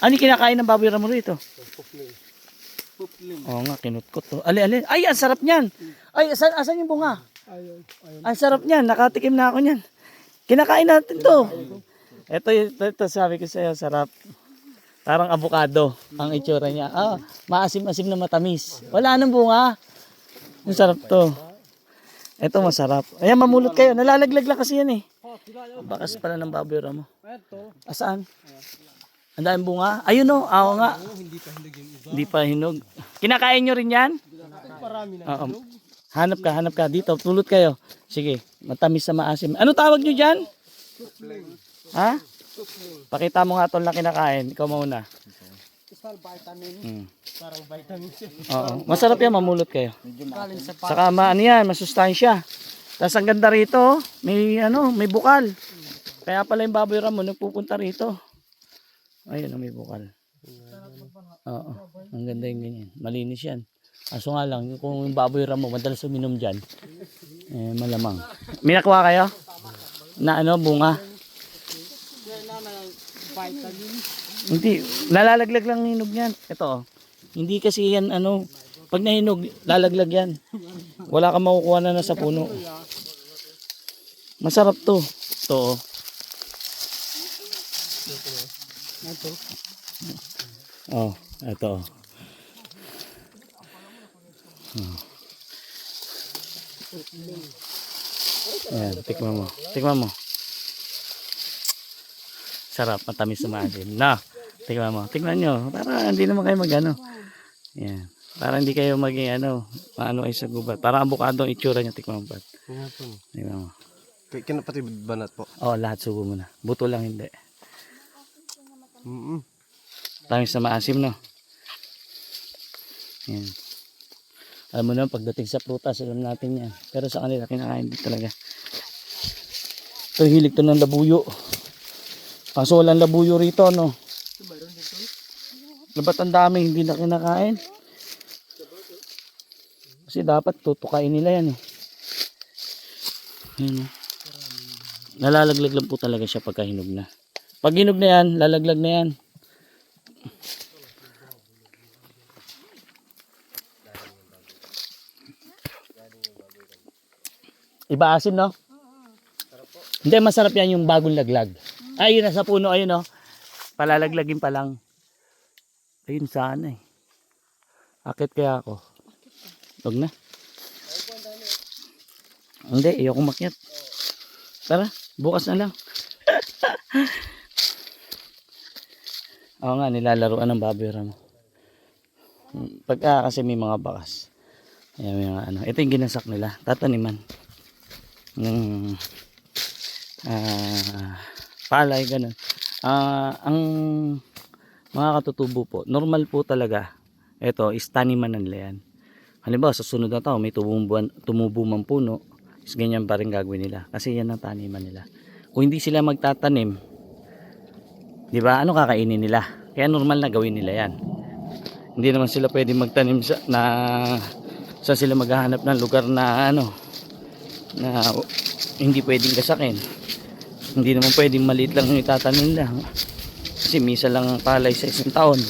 Ano yung kinakain ng baboy ramo rito? Oo nga, kinutkot to. Ali, ali. Ay, ang sarap niyan. Ay, asan, asan yung bunga? Ayun. Ayun. Ang sarap niyan. Nakatikim na ako niyan. Kinakain natin to. Ito, ito, ito sabi ko sa'yo, sarap. Parang avocado ang itsura niya. Ah, maasim-asim na matamis. Wala nang bunga. Ang sarap to. Ito masarap. Ayan, mamulot kayo. Nalalaglag lang kasi yan eh. Bakas pala ng baboy ramo. Ito. Asaan? Ang daming bunga. Ayun o. Oh, ako nga. Hindi pa hindi yung iba. Hindi pa hinog. Kinakain nyo rin yan? Parami na. Oo. Hanap ka, hanap ka. Dito, tulot kayo. Sige, matamis sa maasim. Ano tawag nyo dyan? Ha? Pakita mo nga tol na kinakain. Ikaw muna. Isal vitamin. Hmm. Parang vitamin. Oo. Masarap yan, mamulot kayo. Saka ma, ano yan, masustansya. Tapos ang ganda rito, may ano, may bukal. Kaya pala yung baboy ramo nagpupunta rito. Ayun, may bukal. Oo. Ang ganda yung ganyan. Malinis yan. Aso nga lang, kung yung baboy ramo madalas uminom dyan, eh, malamang. May nakuha kayo? Na ano, bunga? Hindi, nalalaglag lang yung hinog niyan. Ito, oh. hindi kasi yan ano, pag nahinog, lalaglag yan. Wala kang makukuha na na sa puno. Masarap to. Ito, oh. Ito. Oh, ito. Oh. Ayan, tikman mo. Tikman mo. Sarap, matamis na maasim. Na, tikman mo. Tikman nyo. Para hindi naman kayo magano. Ayan. Para hindi kayo maging ano, maano ay sa gubat. Para abukado ang itsura nyo. Tikman mo ba? Ito. Tikman mo. Kinapatid banat po. Oh, lahat subo mo na. Buto lang hindi. Mm Tamis na maasim, no? Yan. Alam mo naman, pagdating sa prutas, alam natin yan. Pero sa kanila, kinakain din talaga. Pero hilig to ng labuyo. Kaso walang labuyo rito, no? Labat ang dami, hindi na kinakain. Kasi dapat tutukain nila yan, eh. Yan, oh. Nalalaglag lang po talaga siya pagka hinog na. Pag hinog na yan, lalaglag na yan. Iba asim, no? Hindi, masarap yan yung bagong laglag. Ayun, nasa puno, ayun, no? Palalaglagin pa lang. Ayun, sana eh. Akit kaya ako. Huwag na. Hindi, ayoko makyat. Tara, bukas na lang. Oo nga, nilalaruan ng baboy ramo. Pagka kasi may mga bakas. Ayan, may mga ano. Ito yung ginasak nila. Tataniman. Ng ah palay, ganun. Ah, ang mga katutubo po, normal po talaga. Ito, is taniman nila yan. Halimbawa, sa sunod na taon, may tumubuan, tumubo man puno, is ganyan pa rin gagawin nila. Kasi yan ang taniman nila. Kung hindi sila magtatanim, di ba, ano kakainin nila? Kaya normal na gawin nila yan. Hindi naman sila pwede magtanim sa, na sa sila maghahanap ng lugar na ano, na hindi pwedeng kasakin. Hindi naman pwedeng maliit lang yung itatanim nila. Kasi misa lang ang palay sa isang taon.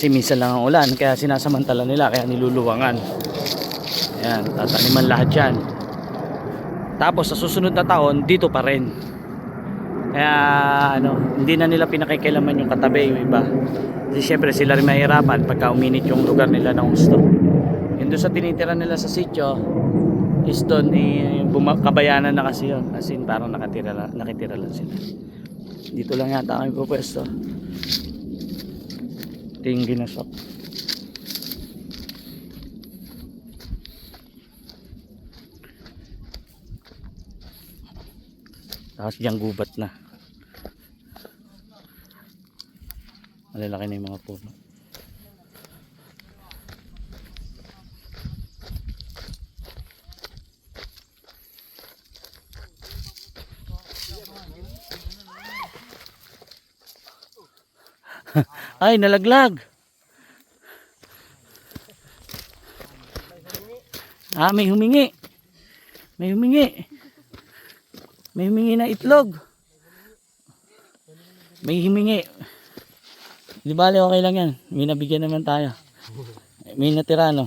Kasi misa lang ang ulan, kaya sinasamantala nila, kaya niluluwangan. Ayan, tataniman lahat yan. Tapos sa susunod na taon, dito pa rin. Kaya ano, hindi na nila pinakikilaman yung katabi, yung iba. Kasi syempre sila rin mahirapan pagka uminit yung lugar nila ng gusto. Yun doon sa tinitira nila sa sityo, is doon eh, kabayanan na kasi yun. As parang nakatira lang, nakitira lang sila. Dito lang yata kami pupwesto. Ito yung ginasok. Tapos diyang gubat na. Malalaki na yung mga puno. Ay, nalaglag. Ah, may humingi. May humingi. May humingi na itlog. May himingi. Di bale, okay lang yan. May nabigyan naman tayo. May natira, no?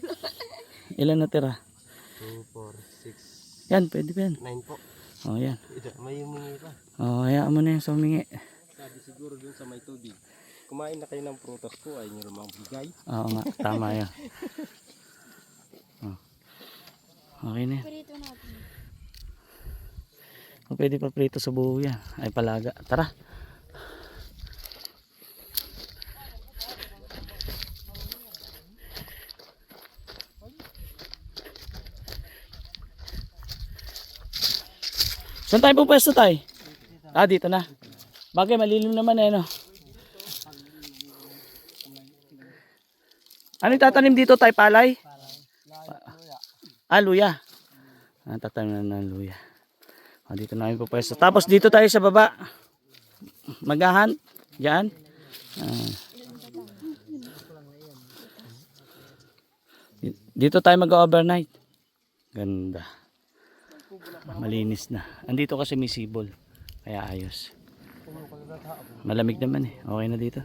Ilan natira? 2, 4, 6, Yan, pwede pa yan. 9 po. Oh, yan. May humingi pa. Oh, hayaan mo na yan sa humingi. Siguro dun sa may tubig. Kumain na kayo ng prutas ko, ay nyo namang bigay. Oo nga, tama yan. Oh. Okay na yan. Prito natin. O, pwede pa prito sa buho yan. Ay, palaga. Tara. Saan tayo pupwesto tayo? Ah, dito na. Bagay, malilim naman eh, no? Ano tatanim dito tayo, palay? Ah, luya. Ah, tatanim na ng luya. Ah, dito namin pupwesto. Tapos dito tayo sa baba. Magahan. Diyan. Ah. Dito tayo mag-overnight. Ganda. Malinis na. Andito kasi may sibol. Kaya ayos. Malamig naman eh. Okay na dito.